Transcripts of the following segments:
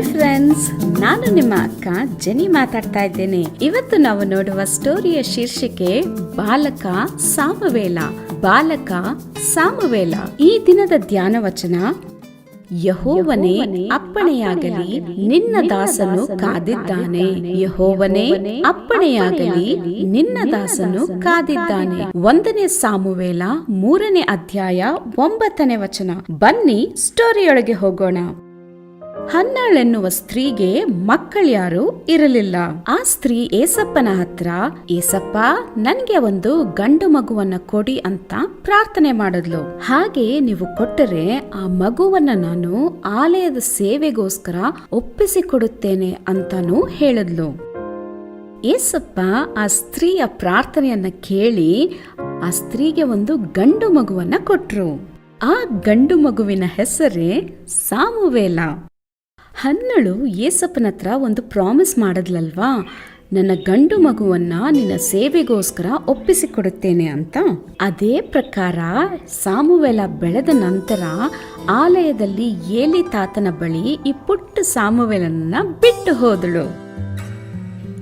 Hi friends ನಾನು ನಿಮ್ಮ ಅಕ್ಕ ಜನಿ ಮಾತಾಡ್ತಾ ಇದ್ದೇನೆ. ಇವತ್ತು ನಾವು ನೋಡುವ ಸ್ಟೋರಿಯ ಶೀರ್ಷಿಕೆ ಬಾಲಕ ಸಾಮವೇಲ. ಬಾಲಕ ಸಾಮವೇಲ. ಈ ದಿನದ ಧ್ಯಾನ ವಚನ, ಯಹೋವನೇ ಅಪ್ಪಣೆಯಾಗಲಿ, ನಿನ್ನ ದಾಸನು ಕಾದಿದ್ದಾನೆ. ಯಹೋವನೇ ಅಪ್ಪಣೆಯಾಗಲಿ, ನಿನ್ನ ದಾಸನು ಕಾದಿದ್ದಾನೆ. ಒಂದನೇ ಸಾಮುವೇಲ, ಮೂರನೇ ಅಧ್ಯಾಯ, ಒಂಬತ್ತನೇ ವಚನ. ಬನ್ನಿ ಸ್ಟೋರಿಯೊಳಗೆ ಹೋಗೋಣ. ಹನ್ನಾಳೆನ್ನುವ ಸ್ತ್ರೀಗೆ ಮಕ್ಕಳ್ಯಾರು ಇರಲಿಲ್ಲ. ಆ ಸ್ತ್ರೀ ಏಸಪ್ಪನ ಹತ್ರ, ಏಸಪ್ಪ, ನನ್ಗೆ ಒಂದು ಗಂಡು ಮಗುವನ್ನ ಕೊಡಿ ಅಂತ ಪ್ರಾರ್ಥನೆ ಮಾಡಿದ್ಲು. ಹಾಗೆ ನೀವು ಕೊಟ್ಟರೆ ಆ ಮಗುವನ್ನ ನಾನು ಆಲಯದ ಸೇವೆಗೋಸ್ಕರ ಒಪ್ಪಿಸಿಕೊಡುತ್ತೇನೆ ಅಂತಾನೂ ಹೇಳಿದ್ಲು. ಏಸಪ್ಪ ಆ ಸ್ತ್ರೀಯ ಪ್ರಾರ್ಥನೆಯನ್ನ ಕೇಳಿ ಆ ಸ್ತ್ರೀಗೆ ಒಂದು ಗಂಡು ಮಗುವನ್ನ ಕೊಟ್ರು. ಆ ಗಂಡು ಮಗುವಿನ ಹೆಸರೇ ಸಾಮುವೇಲ. ಹನ್ನಳು ಏಸಪ್ಪನ ಹತ್ರ ಒಂದು ಪ್ರಾಮಿಸ್ ಮಾಡದ್ಲಲ್ವಾ? ನನ್ನ ಗಂಡು ಮಗುವನ್ನ ನಿನ್ನ ಸೇವೆಗೋಸ್ಕರ ಒಪ್ಪಿಸಿಕೊಡುತ್ತೇನೆ ಅಂತ. ಅದೇ ಪ್ರಕಾರ ಸಾಮುವೆಲ ಬೆಳೆದ ನಂತರ ಆಲಯದಲ್ಲಿ ಏಲಿ ತಾತನ ಬಳಿ ಈ ಪುಟ್ಟ ಸಾಮುವೆಲನ್ನ ಬಿಟ್ಟು ಹೋದಳು.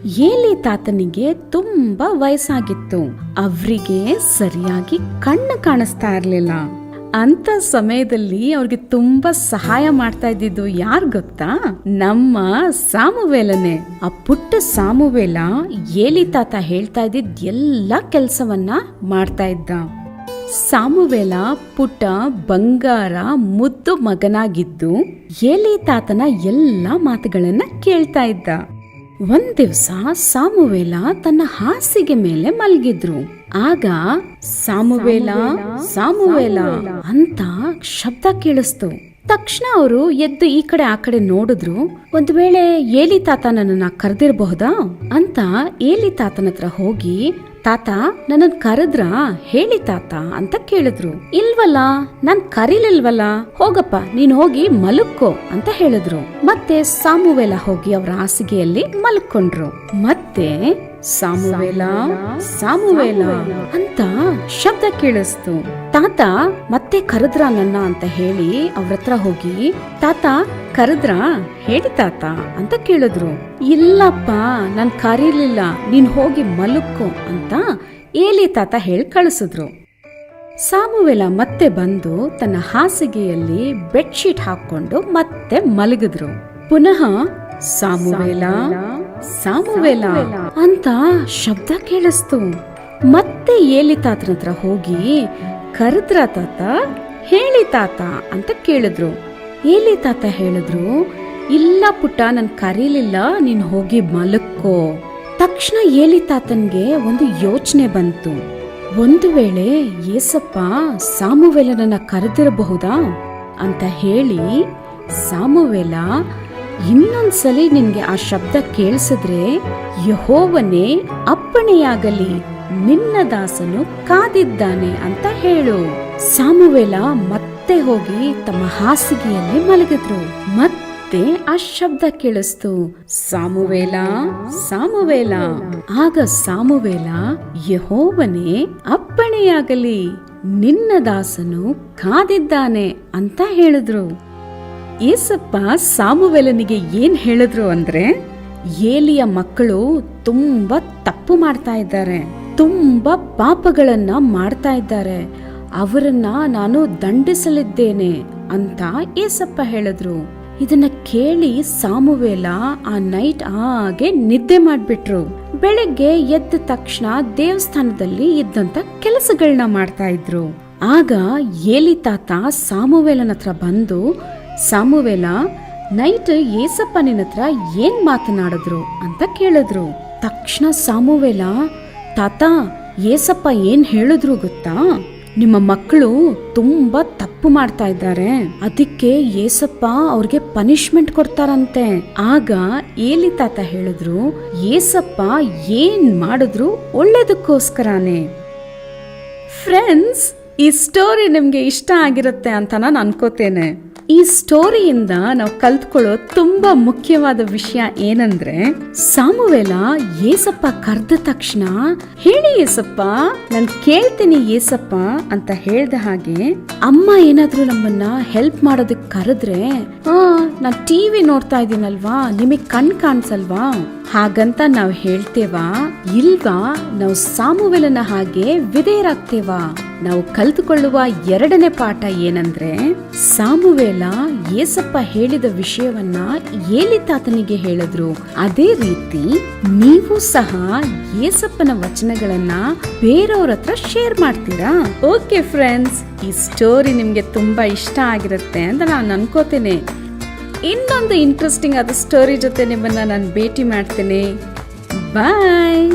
ಏಲಿ ತಾತನಿಗೆ ತುಂಬಾ ವಯಸ್ಸಾಗಿತ್ತು. ಅವರಿಗೆ ಸರಿಯಾಗಿ ಕಣ್ಣು ಕಾಣಿಸ್ತಾ ಇರ್ಲಿಲ್ಲ. ಅಂತ ಸಮಯದಲ್ಲಿ ಅವ್ರಿಗೆ ತುಂಬಾ ಸಹಾಯ ಮಾಡ್ತಾ ಇದ್ದಿದ್ದು ಯಾರು ಗೊತ್ತಾ? ನಮ್ಮ ಸಾಮುವೇಲನೆ. ಆ ಪುಟ್ಟ ಸಾಮುವೇಲ ಏಲಿ ತಾತ ಹೇಳ್ತಾ ಇದ್ದಿದ್ ಎಲ್ಲ ಕೆಲಸವನ್ನ ಮಾಡ್ತಾ ಇದ್ದ. ಸಾಮುವೇಲ ಪುಟ್ಟ ಬಂಗಾರ ಮುದ್ದು ಮಗನಾಗಿದ್ದು ಏಲಿ ತಾತನ ಎಲ್ಲ ಮಾತುಗಳನ್ನ ಕೇಳ್ತಾ ಇದ್ದ. ಒಂದ್ ದಿವ್ಸ ಸಾಮುವೇಲ ತನ್ನ ಹಾಸಿಗೆ ಮೇಲೆ ಮಲಗಿದ್ರು. ಆಗ ಸಾಮುವೇಲ ಸಾಮುವೇಲ ಅಂತ ಶಬ್ದ ಕೇಳಿಸ್ತು. ತಕ್ಷಣ ಅವರು ಎದ್ದು ಈ ಕಡೆ ಆ ಕಡೆ ನೋಡಿದ್ರು, ಒಂದ್ ವೇಳೆ ಏಲಿ ತಾತ ನನ್ನನ್ನ ಕರೆದಿರಬಹುದಾ ಅಂತ ಏಲಿ ತಾತನ ಹತ್ರ ಹೋಗಿ ತಾತ ನನ್ನ ಕರೆದ್ರ? ಹೇಳಿ ತಾತ ಅಂತ ಕೇಳಿದ್ರು. ಇಲ್ವಲ್ಲ, ನಾನ್ ಕರೀಲಿಲ್ವಲ್ಲ? ಹೋಗಪ್ಪ, ನೀನ್ ಹೋಗಿ ಮಲಕ್ಕೋ ಅಂತ ಹೇಳಿದ್ರು. ಮತ್ತೆ ಸಾಮುವೆಲ ಹೋಗಿ ಅವರ ಹಾಸಿಗೆಯಲ್ಲಿ ಮಲ್ಕೊಂಡ್ರು. ಮತ್ತೆ ಸಾಮುವೇಲ ಸಾಮುವೇಲ ಅಂತ ಶಬ್ದ ಕೇಳಿಸ್ತು. ತಾತ ಮತ್ತೆ ಕರೆದ್ರ ನನ್ನ ಅಂತ ಹೇಳಿ ಅವ್ರ ಹತ್ರ ಹೋಗಿ ತಾತ ಕರೆದ್ರ ಹೇಳಿ ತಾತ ಅಂತ ಕೇಳಿದ್ರು. ಇಲ್ಲಪ್ಪ ನಾನ್ ಕರೀಲಿಲ್ಲ ನೀನ್ ಹೋಗಿ ಮಲಕ್ಕು ಅಂತ ಏಲಿ ತಾತ ಹೇಳಿ ಕಳಿಸಿದ್ರು. ಸಾಮುವೆಲ ಮತ್ತೆ ಬಂದು ತನ್ನ ಹಾಸಿಗೆಯಲ್ಲಿ ಬೆಡ್ಶೀಟ್ ಹಾಕೊಂಡು ಮತ್ತೆ ಮಲಗಿದ್ರು. ಪುನಃ ಸಾಮುವೇಲ ಸಾಮುವೇಲ ಅಂತ ಶಬ್ದ ಕೇಳಿಸ್ತು. ಮತ್ತೆ ಏಲಿ ತಾತನ ಹತ್ರ ಹೋಗಿ, ಕರೆದ್ರ ತಾತ, ಹೇಳಿ ತಾತ ಅಂತ ಕೇಳಿದ್ರು. ಏಲಿ ತಾತ ಹೇಳಿದ್ರು, ಇಲ್ಲ ಪುಟ್ಟ, ನನ್ ಕರೀಲಿಲ್ಲ, ನೀನ್ ಹೋಗಿ ಮಲಕ್ಕೋ ತಕ್ಷಣ ಏಲಿ ತಾತನ್ಗೆ ಒಂದು ಯೋಚನೆ ಬಂತು. ಒಂದು ವೇಳೆ, ಏಸಪ್ಪ, ಸಾಮುವೆಲನನ್ನ ಕರೆದಿರಬಹುದಾ ಅಂತ ಹೇಳಿ, ಸಾಮುವೆಲ ಇನ್ನೊಂದ್ಸಲಿ ನಿನ್ಗೆ ಆ ಶಬ್ದ ಕೇಳಿಸಿದ್ರೆ ಯಹೋವನೇ ಅಪ್ಪಣೆಯಾಗಲಿ, ನಿನ್ನ ದಾಸನು ಕಾದಿದ್ದಾನೆ ಅಂತ ಹೇಳು. ಸಾಮುವೆಲ ಮತ್ತೆ ಹೋಗಿ ತಮ್ಮ ಹಾಸಿಗೆಯಲ್ಲಿ ಮಲಗಿದ್ರು. ಮತ್ತೆ ಆ ಶಬ್ದ ಕೇಳಿಸ್ತು. ಸಾಮುವೇಲ ಸಾಮುವೇಲ. ಆಗ ಸಾಮುವೇಲ, ಯಹೋವನೇ ಅಪ್ಪಣೆಯಾಗಲಿ, ನಿನ್ನ ದಾಸನು ಕಾದಿದ್ದಾನೆ ಅಂತ ಹೇಳಿದ್ರು. ಏಸಪ್ಪ ಸಾಮುವೆಲನಿಗೆ ಏನ್ ಹೇಳಿದ್ರು ಅಂದ್ರೆ, ಏಲಿಯ ಮಕ್ಕಳು ತುಂಬಾ ತಪ್ಪು ಮಾಡ್ತಾ ಇದ್ದಾರೆ, ತುಂಬಾ ಪಾಪಗಳನ್ನ ಮಾಡ್ತಾ ಇದ್ದಾರೆ, ಅವರನ್ನ ನಾನು ದಂಡಿಸಲಿದ್ದೇನೆ ಅಂತ ಏಸಪ್ಪ ಹೇಳಿದ್ರು. ಇದನ್ನ ಕೇಳಿ ಸಾಮುವೇಲ ಆ ನೈಟ್ ಹಾಗೆ ನಿದ್ದೆ ಮಾಡ್ಬಿಟ್ರು. ಬೆಳಗ್ಗೆ ಎದ್ದ ತಕ್ಷಣ ದೇವಸ್ಥಾನದಲ್ಲಿ ಇದ್ದಂತ ಕೆಲಸಗಳನ್ನ ಮಾಡ್ತಾ ಇದ್ರು. ಆಗ ಏಲಿ ತಾತ ಸಾಮುವೇಲನ ಹತ್ರ ಬಂದು ಸಾಮುವೇಲ, ನೈಟ್ ಏಸಪ್ಪ ನಿನ್ನ ಹತ್ರ ಏನ್ ಮಾತನಾಡಿದ್ರು? ಅಂತ ಕೇಳಿದ್ರು. ತಕ್ಷಣ ಸಾಮುವೆಲ, ತಾತ, ಏಸಪ್ಪ ಏನ್ ಹೇಳಿದ್ರು ಗೊತ್ತಾ? ನಿಮ್ಮ ಮಕ್ಕಳು ತುಂಬಾ ತಪ್ಪು ಮಾಡ್ತಾ ಇದ್ದಾರೆ. ಅದಕ್ಕೆ ಏಸಪ್ಪ ಅವ್ರಿಗೆ ಪನಿಷ್ಮೆಂಟ್ ಕೊಡ್ತಾರಂತೆ. ಆಗ ಏಲಿ ತಾತ ಹೇಳಿದ್ರು, ಏಸಪ್ಪ ಏನ್ ಮಾಡಿದ್ರು ಒಳ್ಳೇದಕ್ಕೋಸ್ಕರನೇ? ಫ್ರೆಂಡ್ಸ್, ಈ ಸ್ಟೋರಿ ನಿಮ್ಗೆ ಇಷ್ಟ ಆಗಿರುತ್ತೆ ಅಂತ ನಾನು ಅನ್ಕೋತೇನೆ. ಈ ಸ್ಟೋರಿಯಿಂದ ನಾವು ಕಲ್ತ್ಕೊಳ್ಳೋ ತುಂಬಾ ಮುಖ್ಯವಾದ ವಿಷಯ ಏನಂದ್ರೆ, ಸಾಮುವೆಲ ಏಸಪ್ಪ ಕರೆದ ತಕ್ಷಣ, ಹೇಳಿ ಏಸಪ್ಪ, ನಾನು ಕೇಳ್ತೀನಿ ಏಸಪ್ಪ ಅಂತ ಹೇಳ್ದ ಹಾಗೆ, ಅಮ್ಮ ಏನಾದ್ರೂ ನಮ್ಮನ್ನ ಹೆಲ್ಪ್ ಮಾಡೋದಕ್ ಕರೆದ್ರೆ ಹಾ ನಾನ್ ಟಿವಿ ನೋಡ್ತಾ ಇದೀನಲ್ವಾ, ನಿಮಗ್ ಕಣ್ ಕಾಣಿಸಲ್ವಾ? ಹಾಗಂತ ನಾವು ಹೇಳ್ತೇವಾ, ಇಲ್ವಾ, ನಾವು ಸಾಮುವೆಲನ ಹಾಗೆ ವಿಧೇಯರಾಗ್ತೇವಾ? ನಾವು ಕಲ್ತುಕೊಳ್ಳುವ ಎರಡನೇ ಪಾಠ ಏನಂದ್ರೆ, ಸಾಮುವೇಲ ಏಸಪ್ಪ ಹೇಳಿದ ವಿಷಯವನ್ನ ಏಲಿ ತಾತನಿಗೆ ಹೇಳಿದ್ರು. ಅದೇ ರೀತಿ ನೀವು ಸಹ ಏಸಪ್ಪನ ವಚನಗಳನ್ನ ಬೇರೆಯವ್ರ ಹತ್ರ ಶೇರ್ ಮಾಡ್ತೀರಾ? ಓಕೆ ಫ್ರೆಂಡ್ಸ್ ಈ ಸ್ಟೋರಿ ನಿಮ್ಗೆ ತುಂಬಾ ಇಷ್ಟ ಆಗಿರುತ್ತೆ ಅಂತ ನಾನು ಅನ್ಕೋತೇನೆ. ಇನ್ನೊಂದು ಇಂಟ್ರೆಸ್ಟಿಂಗ್ ಆದ ಸ್ಟೋರಿ ಜೊತೆ ನಿಮ್ಮನ್ನ ನಾನು ಭೇಟಿ ಮಾಡ್ತೇನೆ. ಬಾಯ್